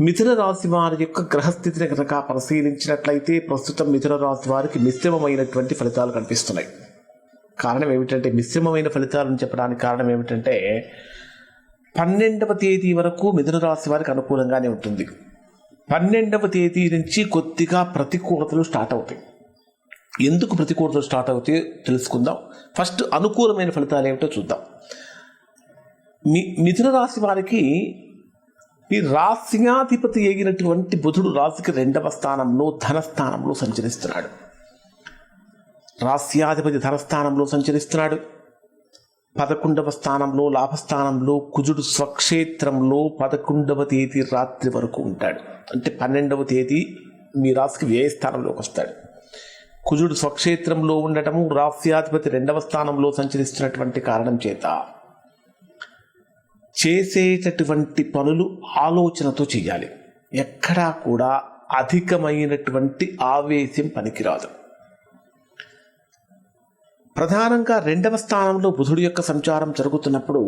మిథున రాశి వారి యొక్క గ్రహస్థితిని కనుక పరిశీలించినట్లయితే ప్రస్తుతం మిథున రాశి వారికి మిశ్రమమైనటువంటి ఫలితాలు కనిపిస్తున్నాయి. కారణం ఏమిటంటే మిశ్రమమైన ఫలితాలను చెప్పడానికి కారణం ఏమిటంటే పన్నెండవ తేదీ వరకు మిథున రాశి వారికి అనుకూలంగానే ఉంటుంది. పన్నెండవ తేదీ నుంచి కొద్దిగా ప్రతికూలతలు స్టార్ట్ అవుతాయి. ఎందుకు ప్రతికూలతలు స్టార్ట్ అవుతాయో తెలుసుకుందాం. ఫస్ట్ అనుకూలమైన ఫలితాలు ఏమిటో చూద్దాం. మి మిథున రాశి వారికి ఈ రాశ్యాధిపతి అయినటువంటి బుధుడు రాశికి రెండవ స్థానంలో ధనస్థానంలో సంచరిస్తున్నాడు. రాస్యాధిపతి ధనస్థానంలో సంచరిస్తున్నాడు. పదకొండవ స్థానంలో లాభస్థానంలో కుజుడు స్వక్షేత్రంలో పదకొండవ తేదీ రాత్రి వరకు ఉంటాడు. అంటే పన్నెండవ తేదీ మీ రాశికి వ్యయ స్థానంలోకి వస్తాడు. కుజుడు స్వక్షేత్రంలో ఉండటము రాస్యాధిపతి రెండవ స్థానంలో సంచరిస్తున్నటువంటి కారణం చేత చేసేటటువంటి పనులు ఆలోచనతో చేయాలి ఎక్కడా కూడా అధికమైనటువంటి ఆవేశం పనికిరాదు. ప్రధానంగా రెండవ స్థానంలో బుధుడి యొక్క సంచారం జరుగుతున్నప్పుడు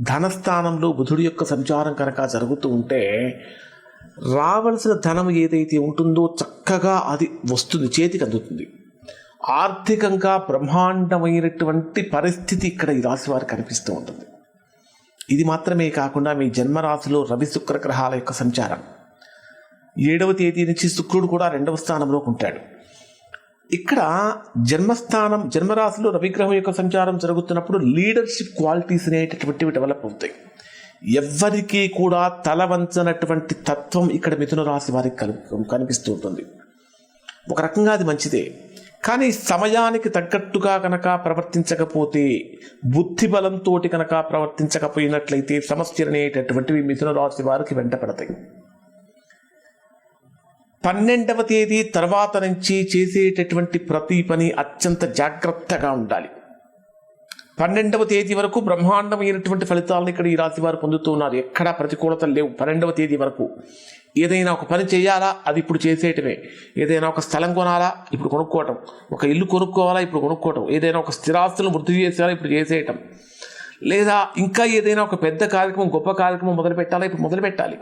ధనస్థానంలో బుధుడి యొక్క సంచారం కనుక జరుగుతూ ఉంటే రావలసిన ధనం ఏదైతే ఉంటుందో చక్కగా అది వస్తుంది చేతికి అందుతుంది. ఆర్థికంగా బ్రహ్మాండమైనటువంటి పరిస్థితి ఇక్కడ ఈ రాశి వారికి కనిపిస్తూ ఉంటుంది. ఇది మాత్రమే కాకుండా మీ జన్మరాశిలో రవి శుక్ర గ్రహాల యొక్క సంచారం. ఏడవ తేదీ నుంచి శుక్రుడు కూడా రెండవ స్థానంలో ఉంటాడు. ఇక్కడ జన్మస్థానం జన్మరాశిలో రవిగ్రహం యొక్క సంచారం జరుగుతున్నప్పుడు లీడర్షిప్ క్వాలిటీస్ అనేటటువంటివి డెవలప్ అవుతాయి. ఎవ్వరికీ కూడా తల వంచనటువంటి తత్వం ఇక్కడ మిథున రాశి వారికి కనిపిస్తూ ఉంటుంది. ఒక రకంగా అది మంచిదే. కానీ సమయానికి తగ్గట్టుగా కనుక ప్రవర్తించకపోతే బుద్ధి బలంతో కనుక ప్రవర్తించకపోయినట్లయితే సమస్యలు అనేటటువంటివి మిథున రాశి వారికి వెంట పడతాయి పన్నెండవ తేదీ తర్వాత నుంచి చేసేటటువంటి ప్రతి పని అత్యంత జాగ్రత్తగా ఉండాలి. పన్నెండవ తేదీ వరకు బ్రహ్మాండమైనటువంటి ఫలితాలను ఇక్కడ ఈ రాశి వారు పొందుతూ ఉన్నారు. ఎక్కడా ప్రతికూలతలు లేవు. పన్నెండవ తేదీ వరకు. ఏదైనా ఒక పని చేయాలా? అది ఇప్పుడు చేసేయటమే. ఏదైనా ఒక స్థలం కొనాలా? ఇప్పుడు కొనుక్కోవటం. ఒక ఇల్లు కొనుక్కోవాలా? ఇప్పుడు కొనుక్కోవటం. ఏదైనా ఒక స్థిరాస్తులను వృద్ధి చేసేయాలా? ఇప్పుడు చేసేయటం. లేదా ఇంకా ఏదైనా ఒక పెద్ద కార్యక్రమం గొప్ప కార్యక్రమం మొదలు పెట్టాలా? ఇప్పుడు మొదలు పెట్టాలి.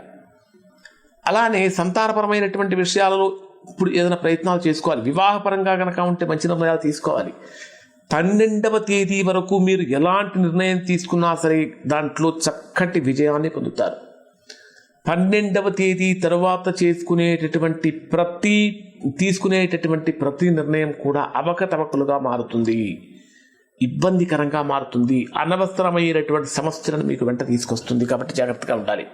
అలానే సంతానపరమైనటువంటి విషయాలలో ఇప్పుడు ఏదైనా ప్రయత్నాలు చేసుకోవాలి. వివాహపరంగా కనుక ఉంటే మంచి నిర్ణయాలు తీసుకోవాలి. పన్నెండవ తేదీ వరకు మీరు ఎలాంటి నిర్ణయం తీసుకున్నా సరే దాంట్లో చక్కటి విజయాన్ని పొందుతారు. పన్నెండవ తేదీ తర్వాత చేసుకునేటటువంటి ప్రతి తీసుకునేటటువంటి ప్రతి నిర్ణయం కూడా అవకతవకలుగా మారుతుంది. ఇబ్బందికరంగా మారుతుంది అనవసరమైనటువంటి సమస్యలను మీకు వెంట తీసుకొస్తుంది కాబట్టి జాగ్రత్తగా ఉండాలి.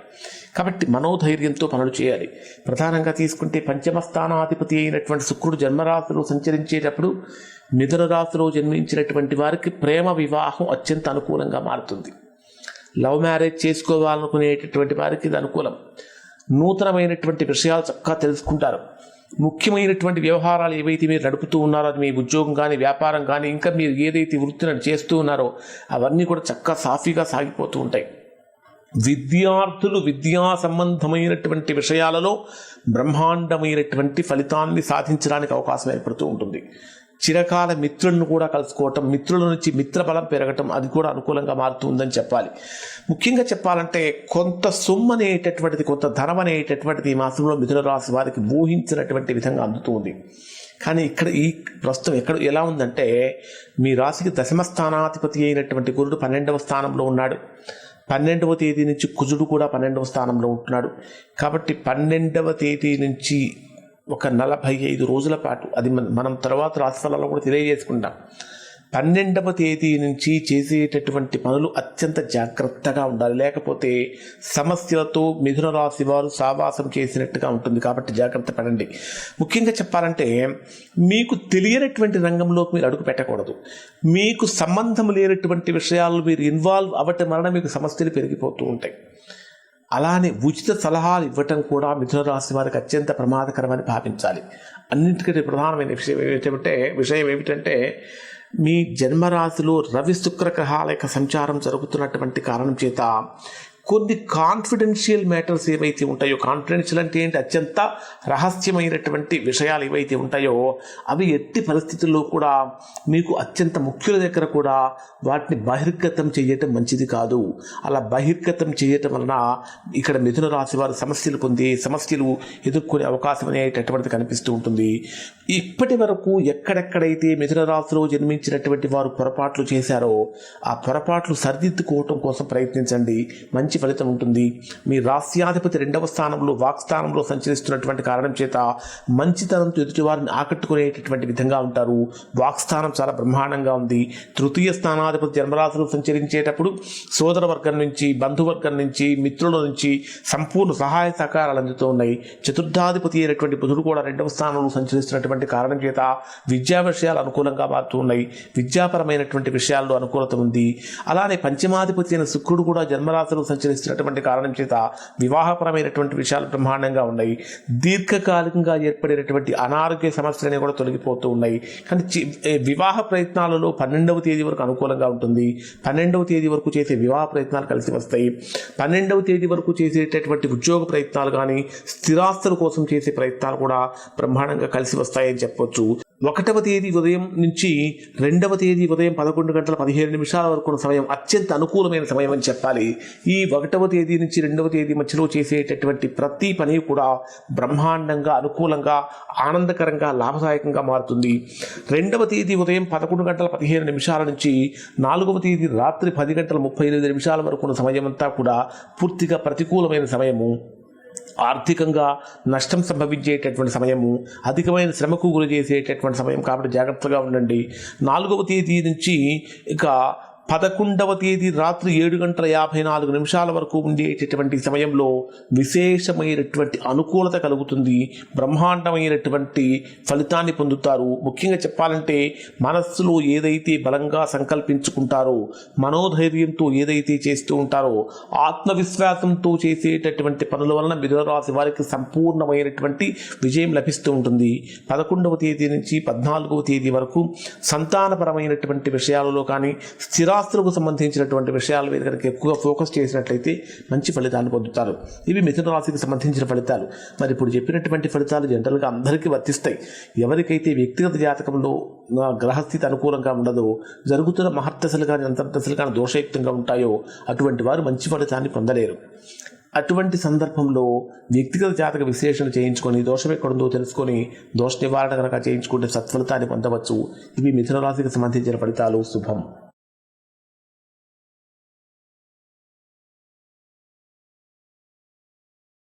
కాబట్టి మనోధైర్యంతో పనులు చేయాలి. ప్రధానంగా తీసుకుంటే పంచమ స్థానాధిపతి అయినటువంటి శుక్రుడు జన్మరాశిలో సంచరించేటప్పుడు మిథున రాశిలో జన్మించినటువంటి వారికి ప్రేమ వివాహం అత్యంత అనుకూలంగా మారుతుంది. లవ్ మ్యారేజ్ చేసుకోవాలనుకునేటటువంటి వారికి ఇది అనుకూలం. నూతనమైనటువంటి విషయాలు చక్కగా తెలుసుకుంటారు. ముఖ్యమైనటువంటి వ్యవహారాలు ఏవైతే మీరు నడుపుతూ ఉన్నారో అది మీ ఉద్యోగం కానీ వ్యాపారం కానీ ఇంకా మీరు ఏదైతే వృత్తిని చేస్తూ ఉన్నారో అవన్నీ కూడా చక్కగా సాఫీగా సాగిపోతూ ఉంటాయి. విద్యార్థులు విద్యా సంబంధమైనటువంటి విషయాలలో బ్రహ్మాండమైనటువంటి ఫలితాన్ని సాధించడానికి అవకాశం ఏర్పడుతూ ఉంటుంది. చిరకాల మిత్రులను కూడా కలుసుకోవటం మిత్రుల నుంచి మిత్ర బలం పెరగటం అది కూడా అనుకూలంగా మారుతుందని చెప్పాలి. ముఖ్యంగా చెప్పాలంటే కొంత సొమ్ము అనేటటువంటిది కొంత ధనం అనేటటువంటిది ఈ మాసంలో మిథున రాశి వారికి ఊహించినటువంటి విధంగా అందుతుంది. కానీ ఇక్కడ ఈ ప్రస్తుతం ఎక్కడ ఎలా ఉందంటే మీ రాశికి దశమ స్థానాధిపతి అయినటువంటి గురుడు పన్నెండవ స్థానంలో ఉన్నాడు. పన్నెండవ తేదీ నుంచి కుజుడు కూడా పన్నెండవ స్థానంలో ఉంటున్నాడు. కాబట్టి పన్నెండవ తేదీ నుంచి ఒక నలభై ఐదు రోజుల పాటు అది మన- మనం తర్వాత రాశిఫలాల్లో కూడా తెలియజేసుకుంటాం. పన్నెండవ తేదీ నుంచి చేసేటటువంటి పనులు అత్యంత జాగ్రత్తగా ఉండాలి. లేకపోతే సమస్యలతో మిథున రాశి వారు సావాసం చేసినట్టుగా ఉంటుంది. కాబట్టి జాగ్రత్త పడండి. ముఖ్యంగా చెప్పాలంటే మీకు తెలియనటువంటి రంగంలోకి మీరు అడుగు పెట్టకూడదు. మీకు సంబంధం లేనటువంటి విషయాలు మీరు ఇన్వాల్వ్ అవ్వటం వలన మీకు సమస్యలు పెరిగిపోతూ ఉంటాయి. అలానే ఉచిత సలహాలు ఇవ్వటం కూడా మిథున రాశి వారికి అత్యంత ప్రమాదకరమని భావించాలి. అన్నింటికంటే ప్రధానమైన విషయం ఏమిటంటే విషయం ఏమిటంటే మీ జన్మరాశిలో రవి శుక్ర గ్రహాల యొక్క సంచారం జరుగుతున్నటువంటి కారణం చేత కొన్ని కాన్ఫిడెన్షియల్ మ్యాటర్స్ ఏవైతే ఉంటాయో కాన్ఫిడెన్షియల్ అంటే ఏంటి? అత్యంత రహస్యమైనటువంటి విషయాలు ఏవైతే ఉంటాయో అవి ఎట్టి పరిస్థితుల్లో కూడా మీకు అత్యంత ముఖ్యుల దగ్గర కూడా వాటిని బహిర్గతం చేయటం మంచిది కాదు. అలా బహిర్గతం చేయటం వలన ఇక్కడ మిథున రాశి వారు సమస్యలు పొంది సమస్యలు ఎదుర్కొనే అవకాశం అనేటటువంటిది కనిపిస్తూ ఉంటుంది. ఇప్పటి వరకు ఎక్కడెక్కడైతే మిథున రాశిలో జన్మించినటువంటి వారు పొరపాట్లు చేశారో ఆ పొరపాట్లు సరిదిద్దుకోవటం కోసం ప్రయత్నించండి. మంచి ఫలితం ఉంటుంది. మీ రాస్యాధిపతి రెండవ స్థానంలో వాక్స్థానంలో సంచరిస్తున్నటువంటి కారణం చేత మంచితనంతో ఎదుటివారిని ఆకట్టుకునేటటువంటి విధంగా ఉంటారు. వాక్స్థానం చాలా బ్రహ్మాండంగా ఉంది. తృతీయ స్థానాధిపతి జన్మరాశులు సంచరించేటప్పుడు సోదర వర్గం నుంచి బంధువర్గం నుంచి మిత్రుల నుంచి సంపూర్ణ సహాయ సహకారాలు అందుతూ ఉన్నాయి. చతుర్థాధిపతి అయినటువంటి బుధుడు కూడా రెండవ స్థానంలో సంచరిస్తున్నటువంటి కారణం చేత విద్యా విషయాలు అనుకూలంగా మారుతూ ఉన్నాయి. విద్యాపరమైనటువంటి విషయాల్లో అనుకూలత ఉంది. అలానే పంచమాధిపతి అయిన శుక్రుడు కూడా జన్మరాశులు సంచరిస్తున్నటువంటి కారణం చేత వివాహపరమైనటువంటి విషయాలు బ్రహ్మాండంగా ఉన్నాయి. దీర్ఘకాలికంగా ఏర్పడేటటువంటి అనారోగ్య సమస్యలన్నీ కూడా తొలగిపోతూ ఉన్నాయి. కానీ వివాహ ప్రయత్నాలలో పన్నెండవ తేదీ వరకు అనుకూలంగా ఉంటుంది. పన్నెండవ తేదీ వరకు చేసే వివాహ ప్రయత్నాలు కలిసి వస్తాయి. పన్నెండవ తేదీ వరకు చేసేటటువంటి ఉద్యోగ ప్రయత్నాలు కానీ స్థిరాస్తుల కోసం చేసే ప్రయత్నాలు కూడా బ్రహ్మాండంగా కలిసి వస్తాయని చెప్పొచ్చు. ఒకటవ తేదీ ఉదయం నుంచి రెండవ తేదీ ఉదయం పదకొండు గంటల పదిహేను నిమిషాల వరకు ఉన్న సమయం అత్యంత అనుకూలమైన సమయం అని చెప్పాలి. ఈ ఒకటవ తేదీ నుంచి రెండవ తేదీ మధ్యలో చేసేటటువంటి ప్రతి పని కూడా బ్రహ్మాండంగా అనుకూలంగా ఆనందకరంగా లాభదాయకంగా మారుతుంది. రెండవ తేదీ ఉదయం పదకొండు గంటల పదిహేను నిమిషాల నుంచి నాలుగవ తేదీ రాత్రి పది గంటల ముప్పై ఎనిమిది నిమిషాల వరకు ఉన్న సమయం అంతా కూడా పూర్తిగా ప్రతికూలమైన సమయము. ఆర్థికంగా నష్టం సంభవించేటటువంటి సమయము అధికమైన శ్రమకు గురి చేసేటటువంటి సమయం కాబట్టి జాగ్రత్తగా ఉండండి. నాలుగవ తేదీ నుంచి ఇక పదకొండవ తేదీ రాత్రి ఏడు గంటల యాభై నాలుగు నిమిషాల వరకు ఉండేటటువంటి సమయంలో విశేషమైనటువంటి అనుకూలత కలుగుతుంది. బ్రహ్మాండమైనటువంటి ఫలితాన్ని పొందుతారు. ముఖ్యంగా చెప్పాలంటే మనస్సులో ఏదైతే బలంగా సంకల్పించుకుంటారో మనోధైర్యంతో ఏదైతే చేస్తూ ఉంటారో ఆత్మవిశ్వాసంతో చేసేటటువంటి పనుల వలన మిథునరాశి వారికి సంపూర్ణమైనటువంటి విజయం లభిస్తూ ఉంటుంది. పదకొండవ తేదీ నుంచి పద్నాలుగవ తేదీ వరకు సంతానపరమైనటువంటి విషయాలలో కానీ స్థిరాస్తులకు సంబంధించినటువంటి విషయాల మీద కనుక ఎక్కువగా ఫోకస్ చేసినట్లయితే మంచి ఫలితాన్ని పొందుతారు. ఇవి మిథున రాశికి సంబంధించిన ఫలితాలు. మరి ఇప్పుడు చెప్పినటువంటి ఫలితాలు జనరల్గా అందరికీ వర్తిస్తాయి. ఎవరికైతే వ్యక్తిగత జాతకంలో గ్రహస్థితి అనుకూలంగా ఉండదో జరుగుతున్న మహర్దశలు కానీ అంతర్దశలు కానీ దోషయుక్తంగా ఉంటాయో అటువంటి వారు మంచి ఫలితాన్ని పొందలేరు. అటువంటి సందర్భంలో వ్యక్తిగత జాతక విశ్లేషణ చేయించుకొని దోషం ఎక్కడుందో తెలుసుకొని దోష నివారణ కనుక చేయించుకుంటే సత్ఫలితాన్ని పొందవచ్చు. ఇవి మిథున రాశికి సంబంధించిన ఫలితాలు. శుభం.